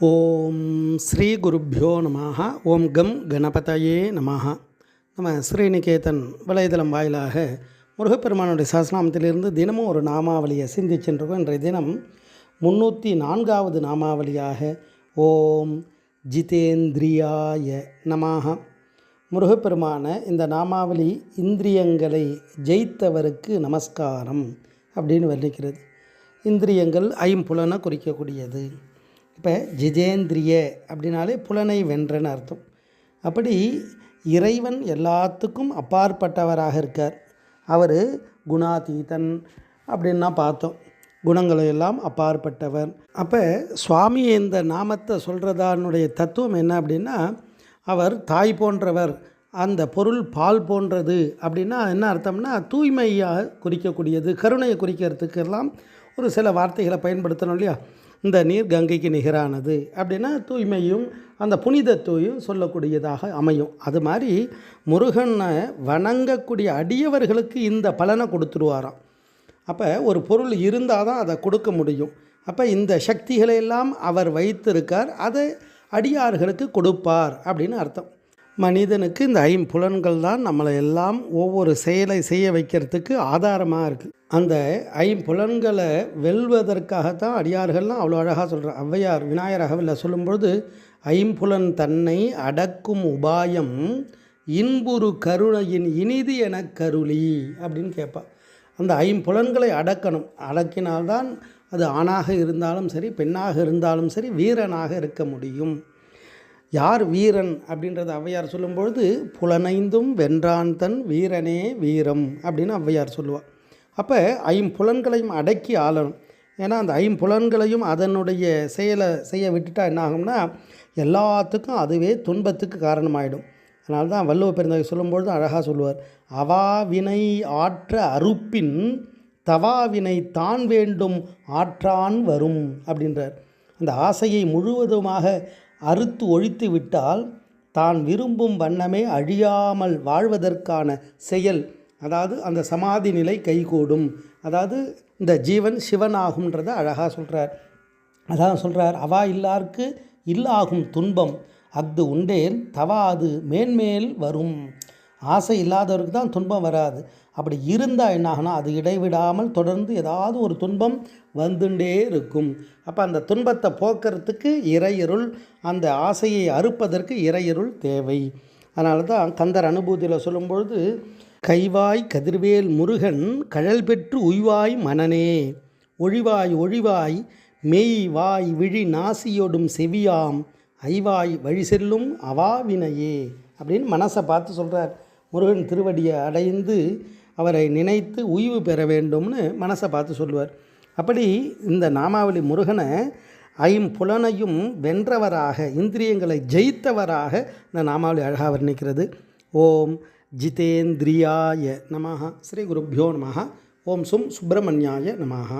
ஓம் ஸ்ரீ குருப்பியோ நமः ஓம் கம் கணபதையே நமः நம்ம ஸ்ரீநிகேதன் வலைதளம் வாயிலாக முருகப்பெருமானுடைய சஹஸ்ரநாமத்திலிருந்து தினமும் ஒரு நாமாவளியை சிந்திச்சென்றிருக்கோம் இன்றைய தினம் முன்னூற்றி நான்காவது நாமாவளியாக ஓம் ஜிதேந்திரியாய நமாக முருகப்பெருமான இந்த நாமாவளி இந்திரியங்களை ஜெயித்தவருக்கு நமஸ்காரம் அப்படின்னு வர்ணிக்கிறது. இந்திரியங்கள் ஐம்புலனை குறிக்கக்கூடியது. இப்போ ஜிஜேந்திரிய அப்படின்னாலே புலனை வென்றன்னு அர்த்தம். அப்படி இறைவன் எல்லாத்துக்கும் அப்பாற்பட்டவராக இருக்கார். அவர் குணாதீதன் அப்படின்னா பார்த்தோம். குணங்களை எல்லாம் அப்பாற்பட்டவர். அப்போ சுவாமி இந்த நாமத்தை சொல்கிறதானுடைய தத்துவம் என்ன அப்படின்னா அவர் தாய் போன்றவர் அந்த பொருள் பால் போன்றது அப்படின்னா என்ன அர்த்தம்னா தூய்மையாக குறிக்கக்கூடியது கருணையை குறிக்கிறதுக்கெல்லாம் ஒரு சில வார்த்தைகளை பயன்படுத்தணும் இல்லையா? இந்த நீர் கங்கைக்கு நிகரானது அப்படின்னா தூய்மையும் அந்த புனிதத்தையும் சொல்லக்கூடியதாக அமையும். அது மாதிரி முருகனை வணங்கக்கூடிய அடியவர்களுக்கு இந்த பலனை கொடுத்துருவாராம் அப்போ ஒரு பொருள் இருந்தால் தான் அதை கொடுக்க முடியும். அப்போ இந்த சக்திகளை எல்லாம் அவர் வைத்திருக்கார். அதை அடியார்களுக்கு கொடுப்பார் அப்படின்னு அர்த்தம். மனிதனுக்கு இந்த ஐம்புலன்கள் தான் நம்மளை எல்லாம் ஒவ்வொரு செயலை செய்ய வைக்கிறதுக்கு ஆதாரமாக இருக்குது அந்த ஐம்புலன்களை வெல்வதற்காகத்தான் அடியார்கள்லாம் அவ்வளோ அழகாக சொல்கிறார் ஔவையார் விநாயகர் அகவில் சொல்லும்பொழுது ஐம்புலன் தன்னை அடக்கும் உபாயம் இன்புரு கருணையின் இனிது என கருளி அப்படின்னு கேட்பாள் அந்த ஐம்புலன்களை அடக்கணும். அடக்கினால்தான் அது ஆணாக இருந்தாலும் சரி பெண்ணாக இருந்தாலும் சரி வீரனாக இருக்க முடியும். யார் வீரன் அப்படின்றத ஔவையார் சொல்லும்பொழுது புலனைந்தும் வென்றான் தன் வீரனே வீரம் அப்படின்னு ஔவையார் சொல்லுவாள் அப்போ ஐம்புலன்களையும் அடக்கி ஆளணும். ஏன்னா அந்த ஐம்புலன்களையும் அதனுடைய செயலை செய்ய விட்டுட்டா என்ன ஆகும்னா எல்லாத்துக்கும் அதுவே துன்பத்துக்கு காரணமாயிடும். அதனால தான் வள்ளுவ பெருந்தகை சொல்லும்பொழுது அழகாக சொல்லுவார் அவா வினை ஆற்ற அறுப்பின் தவாவினை தான் வேண்டும் ஆற்றான் வரும் அப்படின்றார். அந்த ஆசையை முழுவதுமாக அறுத்து ஒழித்து விட்டால் தான் விரும்பும் வண்ணமே அழியாமல் வாழ்வதற்கான செயல் அதாவது அந்த சமாதி நிலை கைகூடும். அதாவது இந்த ஜீவன் சிவனாகும்ன்றதை அழகாக சொல்கிறார் அதான் சொல்கிறார் அவா இல்லார்க்கு இல்லாகும் துன்பம் அஃது உண்டேல் தவாது மேன்மேல் வரும். ஆசை இல்லாதவருக்கு தான் துன்பம் வராது. அப்படி இருந்தால் என்ன ஆகுனா அது இடைவிடாமல் தொடர்ந்து ஏதாவது ஒரு துன்பம் வந்துட்டே இருக்கும். அப்போ அந்த துன்பத்தை போக்குறதுக்கு இறையருள் அந்த ஆசையை அறுப்பதற்கு இறையருள் தேவை. அதனால தான் கந்தர் அனுபூதியில் சொல்லும்பொழுது கைவாய் கதிர்வேல் முருகன் கழல் பெற்று உய்வாய் மனனே. ஒழிவாய் ஒழிவாய் மெய் வாய் விழி நாசியோடும் செவியாம். ஐவாய் வழி செல்லும் அவாவினையே. அப்படின்னு மனசை பார்த்து சொல்கிறார் முருகன் திருவடியை அடைந்து அவரை நினைத்து உய்வு பெற வேண்டும்னு மனசை பார்த்து சொல்லுவார். அப்படி இந்த நாமாவளி முருகனை ஐம்புலனையும் வென்றவராக இந்திரியங்களை ஜெயித்தவராக இந்த நாமாவளி அழகாக வர்ணிக்கிறது. ஓம் ஜிதேந்திரியாய நமஹா ஸ்ரீ குருப்பியோ நமஹா ஓம் சும் சுப்பிரமணியாய நமஹா.